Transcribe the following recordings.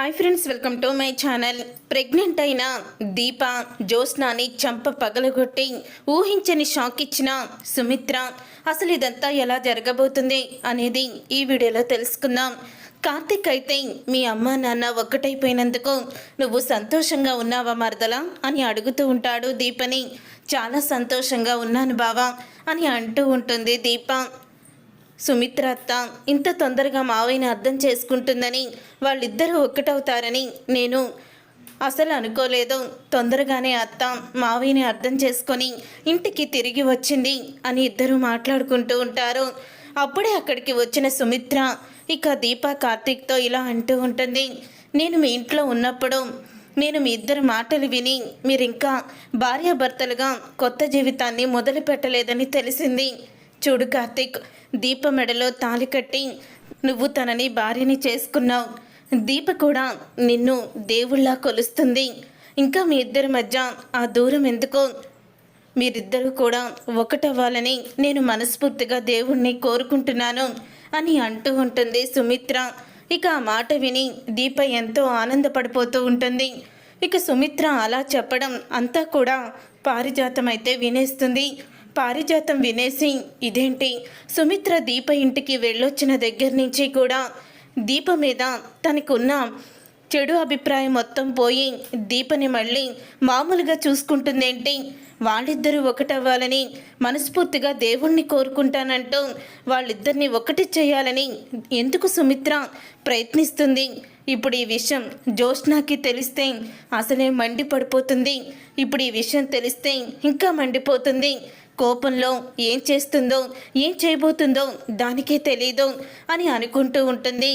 Hi friends welcome to my channel. Pregnant అయిన దీప జ్యోత్స్నాని చంప పగలగొట్టి ఊహించని షాక్ ఇచ్చిన సుమిత్ర అసలు ఇదంతా ఎలా జరగబోతుంది? అనేది ఈ వీడియోలో తెలుసుకుందాం. కార్తిక్ అయితే మీ అమ్మ నాన్న ఒక్కటైపోయినందుకు నువ్వు సంతోషంగా ఉన్నావా మరదలా? అని అడుగుతూ ఉంటాడు దీపని. చాలా సంతోషంగా ఉన్నాను బావా అని అంటూ ఉంటుంది దీప. సుమిత్ర అత్త ఇంత తొందరగా మావయ్యని అర్థం చేసుకుంటుందని వాళ్ళిద్దరూ ఒక్కటవుతారని నేను అసలు అనుకోలేదు. తొందరగానే అత్త మావయ్యని అర్థం చేసుకొని ఇంటికి తిరిగి వచ్చింది అని ఇద్దరు మాట్లాడుకుంటూ ఉంటారు. అప్పుడే అక్కడికి వచ్చిన సుమిత్ర ఇక దీపా కార్తీక్తో ఇలా అంటూ ఉంటుంది. నేను మీ ఇంట్లో ఉన్నప్పుడు నేను మీ ఇద్దరు మాటలు విని మీరు ఇంకా భార్యాభర్తలుగా కొత్త జీవితాన్ని మొదలు పెట్టలేదని తెలిసింది. చూడు కార్తీక్ దీప మెడలో తాలి కట్టి నువ్వు తనని భార్యని చేసుకున్నావు. దీప కూడా నిన్ను దేవుళ్ళా కొలుస్తుంది. ఇంకా మీ ఇద్దరి మధ్య ఆ దూరం ఎందుకో? మీరిద్దరూ కూడా ఒకటవ్వాలని నేను మనస్ఫూర్తిగా దేవుణ్ణి కోరుకుంటున్నాను అని అంటూ ఉంటుంది సుమిత్ర. ఇక ఆ మాట విని దీప ఎంతో ఆనందపడిపోతూ ఉంటుంది. ఇక సుమిత్ర అలా చెప్పడం అంతా కూడా పారిజాతం అయితే వినేస్తుంది. పారిజాతం వినేసి ఇదేంటి? సుమిత్ర దీప ఇంటికి వెళ్ళొచ్చిన దగ్గర నుంచి కూడా దీప మీద తనకున్న చెడు అభిప్రాయం మొత్తం పోయి దీపని మళ్ళీ మామూలుగా చూసుకుంటుందేంటి? వాళ్ళిద్దరూ ఒకటవ్వాలని మనస్ఫూర్తిగా దేవుణ్ణి కోరుకుంటానంటూ వాళ్ళిద్దరిని ఒకటి చేయాలని ఎందుకు సుమిత్ర ప్రయత్నిస్తుంది? ఇప్పుడు ఈ విషయం జ్యోష్నాకి తెలిస్తే అసలే మండిపడిపోతుంది. ఇప్పుడు ఈ విషయం తెలిస్తే ఇంకా మండిపోతుంది. కోపంలో ఏం చేస్తుందో ఏం చేయబోతుందో దానికే తెలీదు అని అనుకుంటూ ఉంటుంది.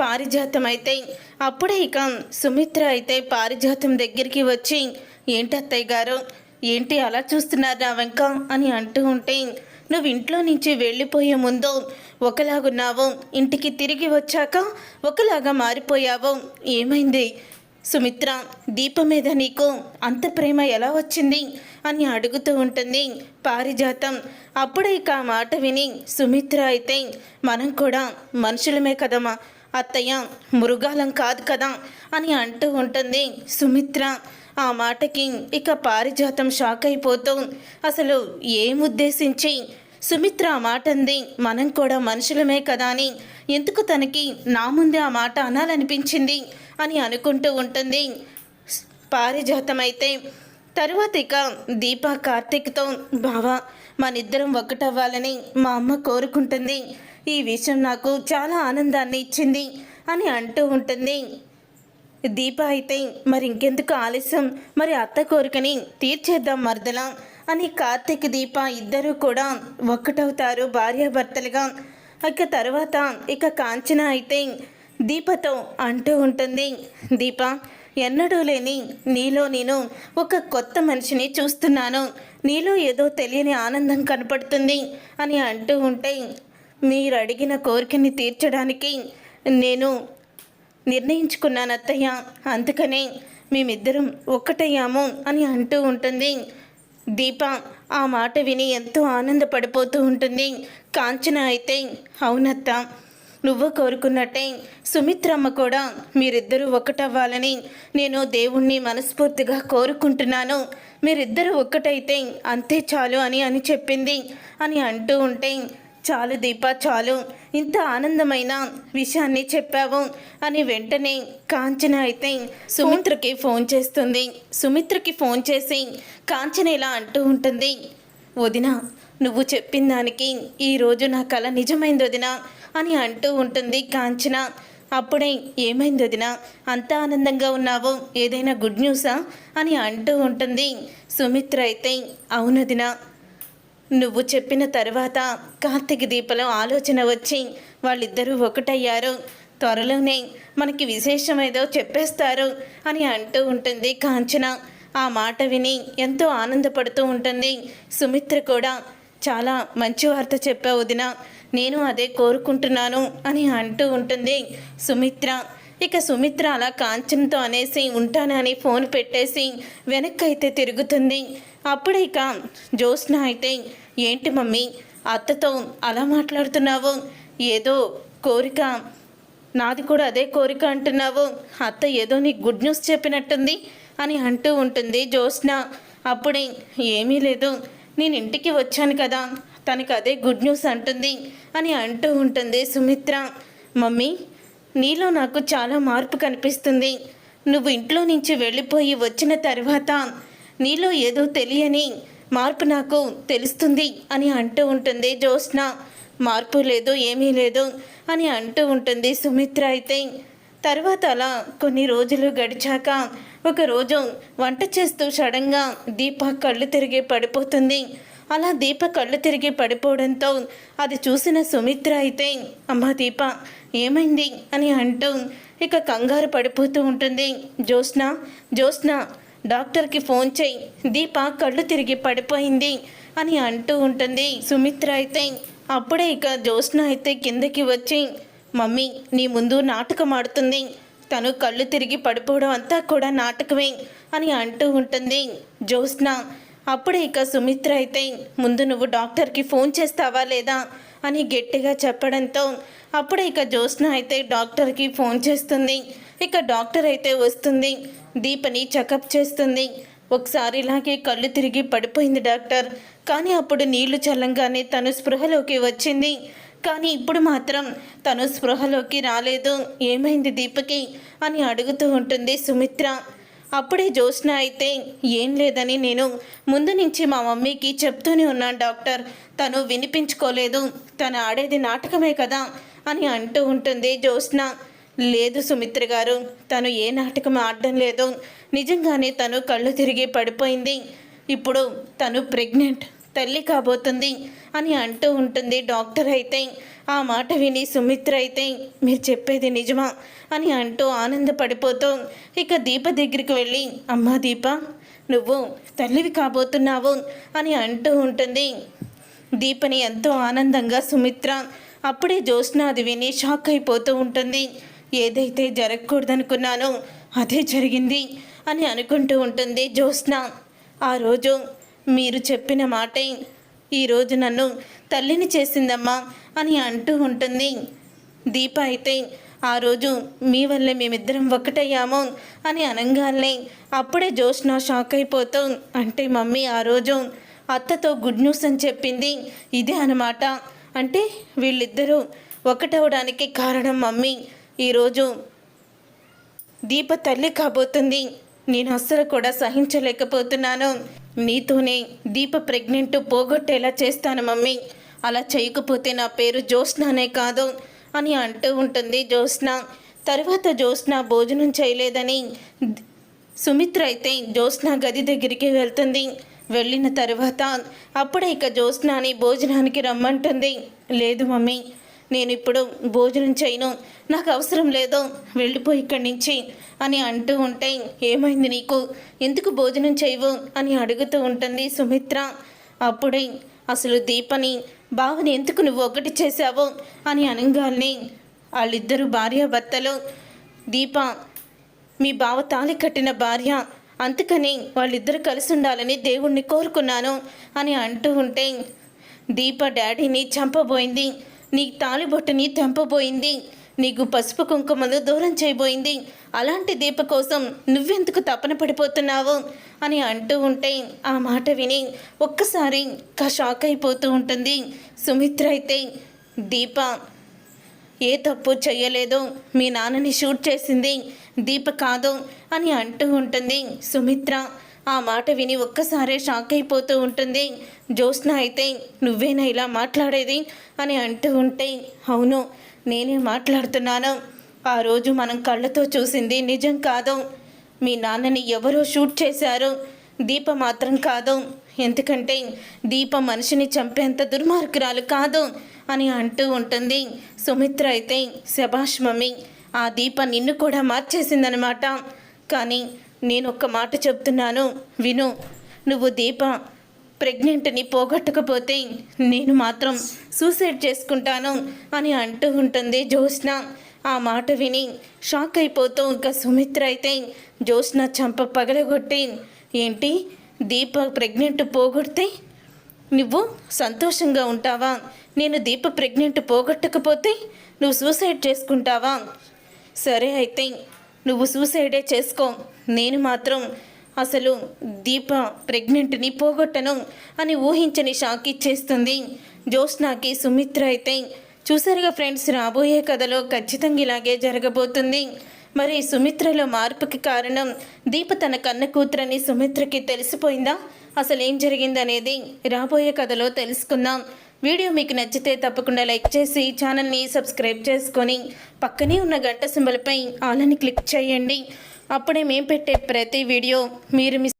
పారిజాతం అయితే అప్పుడే ఇక సుమిత్ర అయితే పారిజాతం దగ్గరికి వచ్చి ఏంటత్తయ్య గారు ఏంటి అలా చూస్తున్నారు నా వెంక? అని అంటూ ఉంటే నువ్వు ఇంట్లో నుంచి వెళ్ళిపోయే ముందు ఒకలాగున్నావు ఇంటికి తిరిగి వచ్చాక ఒకలాగా మారిపోయావు. ఏమైంది? సుమిత్ర దీప మీద నీకు అంత ప్రేమ ఎలా వచ్చింది? అని అడుగుతూ ఉంటుంది పారిజాతం. అప్పుడే ఇక ఆ మాట విని సుమిత్ర అయితే మనం కూడా మనుషులమే కదమ్మా. అత్తయ్య మృగాలం కాదు కదా అని అంటూ ఉంటుంది సుమిత్ర. ఆ మాటకి ఇక పారిజాతం షాక్ అయిపోతూ అసలు ఏముద్దేశించి సుమిత్ర ఆ మాట అంది మనం కూడా మనుషులమే కదా అని. ఎందుకు తనకి నా ముందే ఆ మాట అనాలనిపించింది? అని అనుకుంటూ ఉంటుంది. పారిజాతం అయితే తరువాత ఇక దీప కార్తీక్తో బావా మనిద్దరం ఒకటవ్వాలని మా అమ్మ కోరుకుంటుంది. ఈ విషయం నాకు చాలా ఆనందాన్ని ఇచ్చింది అని అంటూ ఉంటుంది. దీప అయితే మరి ఇంకెందుకు ఆలస్యం? మరి అత్త కోరికని తీర్చేద్దాం మరదలా అని కార్తీక్ దీప ఇద్దరూ కూడా ఒక్కటవుతారు భార్యాభర్తలుగా. ఇక తర్వాత ఇక కాంచన అయితే దీపతో అంటూ ఉంటుంది దీప ఎన్నడూ లేని నీలో నేను ఒక కొత్త మనిషిని చూస్తున్నాను. నీలో ఏదో తెలియని ఆనందం కనపడుతుంది అని అంటూ ఉంటే మీరు అడిగిన కోరికని తీర్చడానికి నేను నిర్ణయించుకున్నాను అత్తయ్య. అందుకనే మేమిద్దరం ఒక్కటయ్యాము అని అంటూ ఉంటుంది. దీప ఆ మాట విని ఎంతో ఆనందపడిపోతూ ఉంటుంది. కాంచన అయితే అవునత్త నువ్వు కోరుకున్నట్టే. సుమిత్రమ్మ కూడా మీరిద్దరూ ఒకటవ్వాలని నేను దేవుణ్ణి మనస్ఫూర్తిగా కోరుకుంటున్నాను. మీరిద్దరూ ఒక్కటైతే అంతే చాలు అని అని చెప్పింది. అని అంటూ ఉంటే చాలు దీప చాలు. ఇంత ఆనందమైన విషయాన్ని చెప్పావు. అని వెంటనే కాంచన అయితే సుమిత్రకి ఫోన్ చేస్తుంది. సుమిత్రకి ఫోన్ చేసి కాంచన ఇలా అంటూ ఉంటుంది వదిన నువ్వు చెప్పిన దానికి ఈరోజు నా కళ నిజమైంది వదినా. అని అంటూ ఉంటుంది. కాంచన అప్పుడే ఏమైంది వదిన? అంత ఆనందంగా ఉన్నావు. ఏదైనా గుడ్ న్యూసా అని అంటూ ఉంటుంది. సుమిత్ర అయితే అవునదినా నువ్వు చెప్పిన తర్వాత కార్తీక దీపలో ఆలోచన వచ్చి వాళ్ళిద్దరూ ఒకటయ్యారు. త్వరలోనే మనకి విశేషం ఏదో చెప్పేస్తారు అని అంటూ ఉంటుంది కాంచన. ఆ మాట విని ఎంతో ఆనందపడుతూ ఉంటుంది. సుమిత్ర కూడా చాలా మంచి వార్త చెప్పావు వదిన. నేను అదే కోరుకుంటున్నాను అని అంటూ ఉంటుంది సుమిత్ర. ఇక సుమిత్ర అలా కాంచంతో అనేసి ఉంటానని ఫోన్ పెట్టేసి వెనక్కి అయితే తిరుగుతుంది. అప్పుడే ఇక జ్యోత్స్న అయితే ఏంటి మమ్మీ అత్తతో అలా మాట్లాడుతున్నావు? ఏదో కోరిక. నాది కూడా అదే కోరిక అంటున్నావు. అత్త ఏదో నీకు గుడ్ న్యూస్ చెప్పినట్టుంది అని అంటూ ఉంటుంది జ్యోత్స్న. అప్పుడే ఏమీ లేదు. నేను ఇంటికి వచ్చాను కదా. తనకు అదే గుడ్ న్యూస్ అంటుంది అని అంటూ ఉంటుంది సుమిత్ర. మమ్మీ నీలో నాకు చాలా మార్పు కనిపిస్తుంది. నువ్వు ఇంట్లో నుంచి వెళ్ళిపోయి వచ్చిన తర్వాత నీలో ఏదో తెలియని మార్పు నాకు తెలుస్తుంది అని అంటూ ఉంటుంది జ్యోత్స్న. మార్పు లేదు ఏమీ లేదు అని అంటూ ఉంటుంది సుమిత్ర అయితే. తర్వాత అలా కొన్ని రోజులు గడిచాక ఒకరోజు వంట చేస్తూ సడన్గా దీప కళ్ళు తిరిగి పడిపోతుంది. అలా దీప కళ్ళు తిరిగి పడిపోవడంతో అది చూసిన సుమిత్ర అయితే అమ్మ దీప ఏమైంది? అని అంటూ ఇక కంగారు పడిపోతూ ఉంటుంది. జ్యోత్స్న జ్యోత్స్న డాక్టర్కి ఫోన్ చేయి. దీప కళ్ళు తిరిగి పడిపోయింది అని అంటూ ఉంటుంది సుమిత్ర అయితే. అప్పుడే ఇక జ్యోత్స్న అయితే కిందకి వచ్చి మమ్మీ నీ ముందు నాటకం ఆడుతుంది. తను కళ్ళు తిరిగి పడిపోవడం అంతా కూడా నాటకమే అని అంటూ ఉంటుంది. జ్యోత్స్న అప్పుడే ఇక సుమిత్ర అయితే ముందు నువ్వు డాక్టర్కి ఫోన్ చేస్తావా లేదా? అని గట్టిగా చెప్పడంతో అప్పుడే ఇక జ్యోత్స్న అయితే డాక్టర్కి ఫోన్ చేస్తుంది. ఇక డాక్టర్ అయితే వస్తుంది. దీపని చెకప్ చేస్తుంది. ఒకసారి ఇలాగే కళ్ళు తిరిగి పడిపోయింది డాక్టర్. కానీ అప్పుడు నీళ్ళు చల్లంగానే తను స్పృహలోకి వచ్చింది. కానీ ఇప్పుడు మాత్రం తను స్పృహలోకి రాలేదు. ఏమైంది దీపకి? అని అడుగుతూ ఉంటుంది సుమిత్ర. అప్పుడే జ్యోత్స్న అయితే ఏం లేదని నేను ముందు నుంచి మా మమ్మీకి చెప్తూనే ఉన్నాను డాక్టర్. తను వినిపించుకోలేదు. తను ఆడేది నాటకమే కదా అని అంటూ ఉంటుంది జ్యోత్స్న. లేదు సుమిత్ర గారు తను ఏ నాటకం ఆడడం లేదు. నిజంగానే తను కళ్ళు తిరిగి పడిపోయింది. ఇప్పుడు తను ప్రెగ్నెంట్. తల్లి కాబోతుంది అని అంటూ ఉంటుంది డాక్టర్ అయితే. ఆ మాట విని సుమిత్ర అయితే మీరు చెప్పేది నిజమా? అని అంటూ ఆనందపడిపోతూ ఇక దీప దగ్గరికి వెళ్ళి అమ్మా దీప నువ్వు తల్లివి కాబోతున్నావు అని అంటూ ఉంటుంది. దీపని ఎంతో ఆనందంగా సుమిత్ర అప్పుడే జ్యోత్స్న అది విని షాక్ అయిపోతూ ఉంటుంది. ఏదైతే జరగకూడదనుకున్నానో అదే జరిగింది అని అనుకుంటూ ఉంటుంది జ్యోత్స్న. ఆ రోజు మీరు చెప్పిన మాటే ఈరోజు నన్ను తల్లిని చేసిందమ్మా అని అంటూ ఉంటుంది. దీప అయితే ఆ రోజు మీ వల్లే మేమిద్దరం ఒకటయ్యాము అని అనగానే అప్పుడే జోష్న షాక్ అయిపోతూ అంటే మమ్మీ ఆ రోజు అత్తతో గుడ్ న్యూస్ అని చెప్పింది. ఇదే అనమాట అంటే వీళ్ళిద్దరూ ఒకటవడానికి కారణం మమ్మీ. ఈరోజు దీప తల్లి కాబోతుంది. నేను అస్సలు కూడా సహించలేకపోతున్నాను. నీతోనే దీప ప్రెగ్నెంట్ పోగొట్టేలా చేస్తాను మమ్మీ. అలా చేయకపోతే నా పేరు జ్యోత్స్నానే కాదు అని అంటూ ఉంటుంది జ్యోత్స్న. తర్వాత జ్యోత్స్న భోజనం చేయలేదని సుమిత్ర అయితే జ్యోత్స్న గది దగ్గరికి వెళ్తుంది. వెళ్ళిన తర్వాత అప్పుడే ఇక జ్యోత్స్నాని భోజనానికి రమ్మంటుంది. లేదు మమ్మీ నేను ఇప్పుడు భోజనం చేయను నాకు అవసరం లేదు వెళ్ళిపోయి ఇక్కడి నుంచి అని అంటూ ఉంటే ఏమైంది నీకు? ఎందుకు భోజనం చేయవు? అని అడుగుతూ ఉంటుంది సుమిత్ర. అప్పుడే అసలు దీపని బావని ఎందుకు నువ్వు ఒకటి చేశావు? అని అనగాల్ని వాళ్ళిద్దరూ భార్యాభర్తలు దీప మీ బావ తాళి కట్టిన భార్య అందుకని వాళ్ళిద్దరు కలిసి ఉండాలని దేవుణ్ణి కోరుకున్నాను అని అంటూ ఉంటే దీప డాడీని చంపబోయింది. నీ తాలిబొట్టుని తెంపబోయింది నీకు పసుపు కుంకుమలు దూరం చేయబోయింది. అలాంటి దీప కోసం నువ్వెందుకు తపన పడిపోతున్నావు? అని అంటూ ఉంటే ఆ మాట విని ఒక్కసారి షాక్ అయిపోతూ ఉంటుంది. సుమిత్ర అయితే దీప ఏ తప్పు చేయలేదు మీ నాన్నని షూట్ చేసింది దీప కాదు అని అంటూ ఉంటుంది సుమిత్ర. ఆ మాట విని ఒక్కసారే షాక్ అయిపోతూ ఉంటుంది. జ్యోత్స్న అయితే నువ్వేనా ఇలా మాట్లాడేది? అని అంటూ ఉంటే అవును నేనే మాట్లాడుతున్నాను. ఆ రోజు మనం కళ్ళతో చూసింది నిజం కాదు. మీ నాన్నని ఎవరో షూట్ చేశారు. దీప మాత్రం కాదు. ఎందుకంటే దీప మనిషిని చంపేంత దుర్మార్గురాలు కాదు అని అంటూ ఉంటుంది. సుమిత్ర అయితే శభాష్ మమ్మీ ఆ దీప నిన్ను కూడా మార్చేసిందనమాట. కానీ నేను ఒక్క మాట చెప్తున్నాను. విను నువ్వు దీప ప్రెగ్నెంట్ని పోగొట్టకపోతే నేను మాత్రం సూసైడ్ చేసుకుంటాను అని అంటూ ఉంటుంది జ్యోత్స్న. ఆ మాట విని షాక్ అయిపోతూ ఇంకా సుమిత్ర అయితే జ్యోత్స్న చంప పగలగొట్టి ఏంటి? దీప ప్రెగ్నెంట్ పోగొడితే నువ్వు సంతోషంగా ఉంటావా? నేను దీప ప్రెగ్నెంట్ పోగొట్టకపోతే నువ్వు సూసైడ్ చేసుకుంటావా? సరే అయితే నువ్వు సూసైడే చేసుకో. నేను మాత్రం అసలు దీప ప్రెగ్నెంట్ని పోగొట్టను అని ఊహించని షాక్ ఇచ్చేస్తుంది. జ్యోత్స్నాకి సుమిత్ర అయితే చూసారుగా ఫ్రెండ్స్ రాబోయే కథలో ఖచ్చితంగా ఇలాగే జరగబోతుంది. మరి సుమిత్రలో మార్పుకి కారణం దీప తన కన్న కూతురని సుమిత్రకి తెలిసిపోయిందా? అసలు ఏం జరిగిందనేది రాబోయే కథలో తెలుసుకుందాం. వీడియో మీకు నచ్చితే తప్పకుండా లైక్ చేసి ఛానల్ని సబ్స్క్రైబ్ చేసుకొని పక్కనే ఉన్న గంట సింబల్పై ఆలని క్లిక్ చేయండి. అప్పుడే మేము పెట్టే ప్రతి వీడియో మీరు మిస్